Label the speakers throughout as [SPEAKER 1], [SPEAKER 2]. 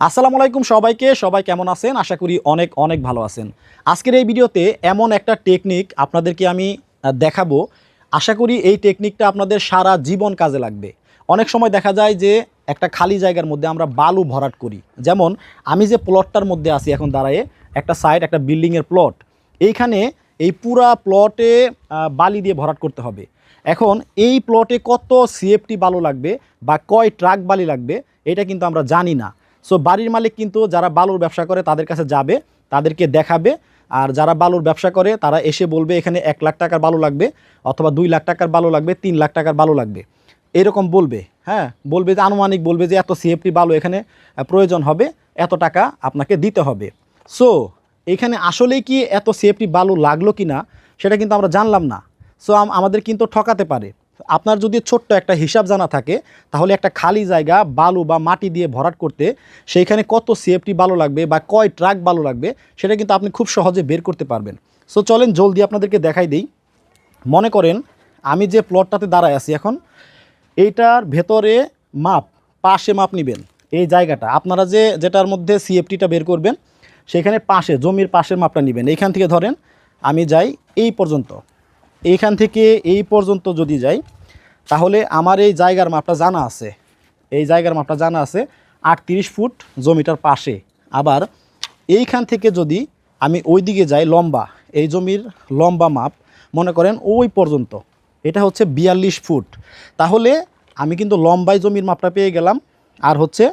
[SPEAKER 1] আসসালামু আলাইকুম সবাইকে, সবাই কেমন আছেন? আশা করি অনেক অনেক ভালো আছেন। আজকের এই ভিডিওতে এমন একটা টেকনিক আপনাদেরকে আমি দেখাবো। আশা করি এই টেকনিকটা আপনাদের সারা জীবন কাজে লাগবে। অনেক সময় দেখা যায় যে একটা খালি জায়গার মধ্যে আমরা বালু ভরাট করি। যেমন, আমি যে প্লটটার মধ্যে আছি এখন দাঁড়ায়ে, একটা সাইড একটা বিল্ডিংয়ের প্লট এইখানে এই পুরা প্লটে বালি দিয়ে ভরাট করতে হবে। এখন এই প্লটে কত সিএফটি বালু লাগবে বা কয় ট্রাক বালি লাগবে, এটা কিন্তু আমরা জানি না। সো বাড়ির মালিক কিন্তু যারা বালুর ব্যবসা করে, তাদের কাছে যাবে, তাদেরকে দেখাবে। আর যারা বালুর ব্যবসা করে, তারা এসে বলবে, এখানে এক লাখ টাকার বালু লাগবে অথবা দুই লাখ টাকার বালু লাগবে, তিন লাখ টাকার বালু লাগবে। এরকম বলবে হ্যাঁ? বলবে যে, আনুমানিক বলবে যে, এত সিএফটি বালু এখানে প্রয়োজন হবে, এত টাকা আপনাকে দিতে হবে। সো এখানে আসলেই কি এত সিএফটি বালু লাগল কি না সেটা কিন্তু আমরা জানলাম না। সো আমাদের কিন্তু ঠকাতে পারে। আপনার যদি ছোট্ট একটা হিসাব জানা থাকে, তাহলে একটা খালি জায়গা বালু বা মাটি দিয়ে ভরাট করতে, সেইখানে কত সিএফটি বালু লাগবে বা কয় ট্রাক বালু লাগবে, সেটা কিন্তু আপনি খুব সহজে বের করতে পারবেন। সো চলেন জলদি আপনাদেরকে দেখাই দিই। মনে করেন, আমি যে প্লটটাতে দাঁড়ায় আছি এখন, এইটার ভেতরে মাপ, পাশে মাপ নেবেন, এই জায়গাটা। আপনারা যে, যেটার মধ্যে সিএফটিটা বের করবেন, সেখানে পাশে, জমির পাশের মাপটা নেবেন। এইখান থেকে ধরেন, আমি যাই এই পর্যন্ত। এইখান থেকে এই পর্যন্ত যদি যাই তাহলে আমার এই জায়গার মাপটা জানা আছে। এই জায়গার মাপটা জানা আছে আটত্রিশ ফুট জমিটার পাশে। আবার এইখান থেকে যদি আমি ওই দিকে যাই লম্বা, এই জমির লম্বা মাপ, মনে করেন ওই পর্যন্ত, এটা হচ্ছে বিয়াল্লিশ ফুট। তাহলে আমি কিন্তু লম্বাই জমির মাপটা পেয়ে গেলাম আর হচ্ছে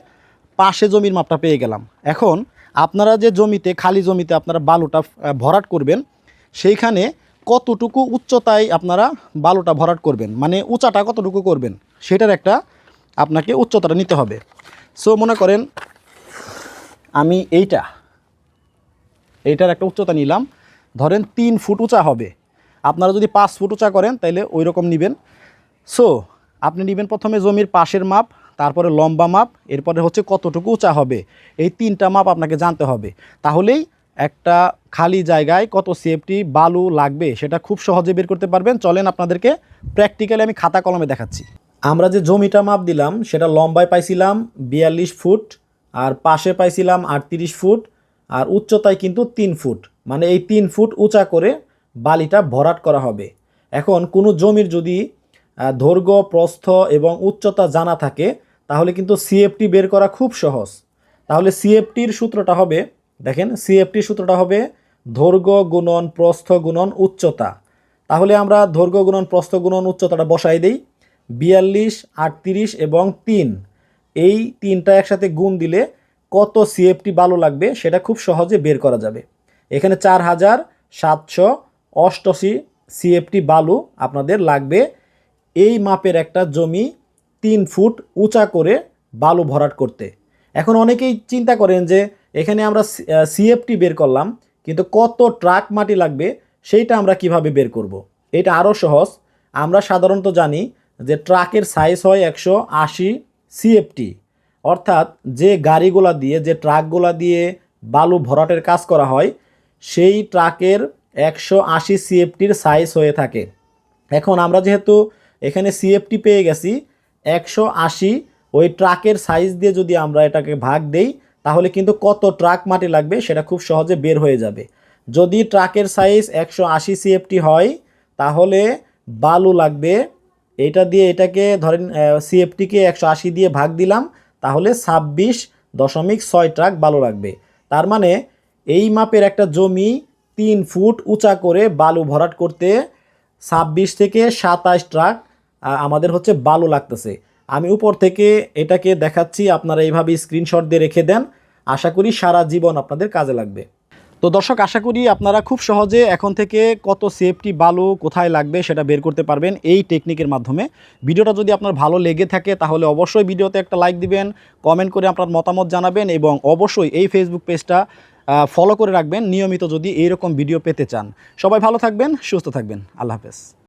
[SPEAKER 1] পাশে জমির মাপটা পেয়ে গেলাম। এখন আপনারা যে জমিতে, খালি জমিতে আপনারা বালুটা ভরাট করবেন, সেইখানে কতটুকু উচ্চতায় আপনারা বালুটা ভরাট করবেন? মানে উঁচাটা কতটুকু করবেন? সেটার একটা আপনাকে উচ্চতাটা নিতে হবে। সো মনে করেন আমি এইটা, এইটার একটা উচ্চতা নিলাম। ধরেন তিন ফুট উঁচা হবে। আপনারা যদি পাঁচ ফুট উঁচা করেন তাহলে ওই রকম নেবেন। সো আপনি নেবেন প্রথমে জমির পাশের মাপ, তারপরে লম্বা মাপ, এরপরে হচ্ছে কতটুকু উঁচা হবে। এই তিনটা মাপ আপনাকে জানতে হবে। তাহলেই একটা খালি জায়গায় কত সেফটি বালু লাগবে সেটা খুব সহজে বের করতে পারবেন। চলেন আপনাদেরকে প্র্যাকটিক্যালি আমি খাতা কলমে দেখাচ্ছি। আমরা যে জমিটা মাপ দিলাম সেটা লম্বায় পাইছিলাম বিয়াল্লিশ ফুট আর পাশে পাইছিলাম আটত্রিশ ফুট আর উচ্চতায় কিন্তু তিন ফুট। মানে এই তিন ফুট উঁচা করে বালিটা ভরাট করা হবে। এখন কোনো জমির যদি আহ, দৈর্ঘ্য প্রস্থ এবং উচ্চতা জানা থাকে তাহলে কিন্তু সিএফটি বের করা খুব সহজ। তাহলে সিএফটির সূত্রটা হবে দেখেন সিএফটি সূত্রটা হবে দৈর্ঘ্য গুণন প্রস্থ গুণন উচ্চতা। তাহলে আমরা দৈর্ঘ্য গুণন প্রস্থ গুণন উচ্চতাটা বসাই দিই। বিয়াল্লিশ, আটত্রিশ এবং তিন। এই তিনটা একসাথে গুণ দিলে কত সিএফটি বালু লাগবে সেটা খুব সহজে বের করা যাবে। এখানে চার হাজার সাতশো অষ্টআশি সিএফটি বালু আপনাদের লাগবে। এই মাপের একটা জমি তিন ফুট উঁচা করে বালু ভরাট করতে। এখন অনেকেই চিন্তা করেন যে এখানে আমরা সিএফটি বের করলাম, কিন্তু কত ট্রাক মাটি লাগবে সেইটা আমরা কীভাবে বের করব। এটা আরও সহজ। আমরা সাধারণত জানি যে ট্রাকের সাইজ হয় একশো আশি সিএফটি অর্থাৎ যে গাড়িগুলা দিয়ে, যে ট্রাকগুলা দিয়ে বালু ভরাটের কাজ করা হয়, সেই ট্রাকের একশো আশি সিএফটির সাইজ হয়ে থাকে। এখন আমরা যেহেতু এখানে সিএফটি পেয়ে গেছি, একশো আশি ওই ট্রাকের সাইজ দিয়ে যদি আমরা এটাকে ভাগ দেই তাহলে কিন্তু কত ট্রাক মাটি লাগবে সেটা খুব সহজে বের হয়ে যাবে। যদি ট্রাকের সাইজ একশো আশি সিএফটি হয়, তাহলে বালু লাগবে। এটা দিয়ে এটাকে ধরেন সিএফটিকে একশো আশি দিয়ে ভাগ দিলাম, তাহলে ছাব্বিশ দশমিক ছয় ট্রাক বালু লাগবে। তার মানে এই মাপের একটা জমি তিন ফুট উঁচা করে বালু ভরাট করতে ছাব্বিশ থেকে সাতাশ ট্রাক আমাদের হচ্ছে বালু লাগতেছে। আমি উপর থেকে এটাকে দেখাচ্ছি, আপনারা এইভাবে স্ক্রিনশট দিয়ে রেখে দেন। আশা করি সারা জীবন আপনাদের কাজে লাগবে। তো দর্শক, আশা করি আপনারা খুব সহজে এখন থেকে কত সেফটি বালু কোথায় লাগবে সেটা বের করতে পারবেন এই টেকনিকের মাধ্যমে। ভিডিওটা যদি আপনার ভালো লেগে থাকে, তাহলে অবশ্যই ভিডিওতে একটা লাইক দিবেন কমেন্ট করে আপনার মতামত জানাবেন এবং অবশ্যই এই ফেসবুক পেজটা ফলো করে রাখবেন। নিয়মিত যদি এইরকম ভিডিও পেতে চান। সবাই ভালো থাকবেন, সুস্থ থাকবেন। আল্লাহ হাফেজ।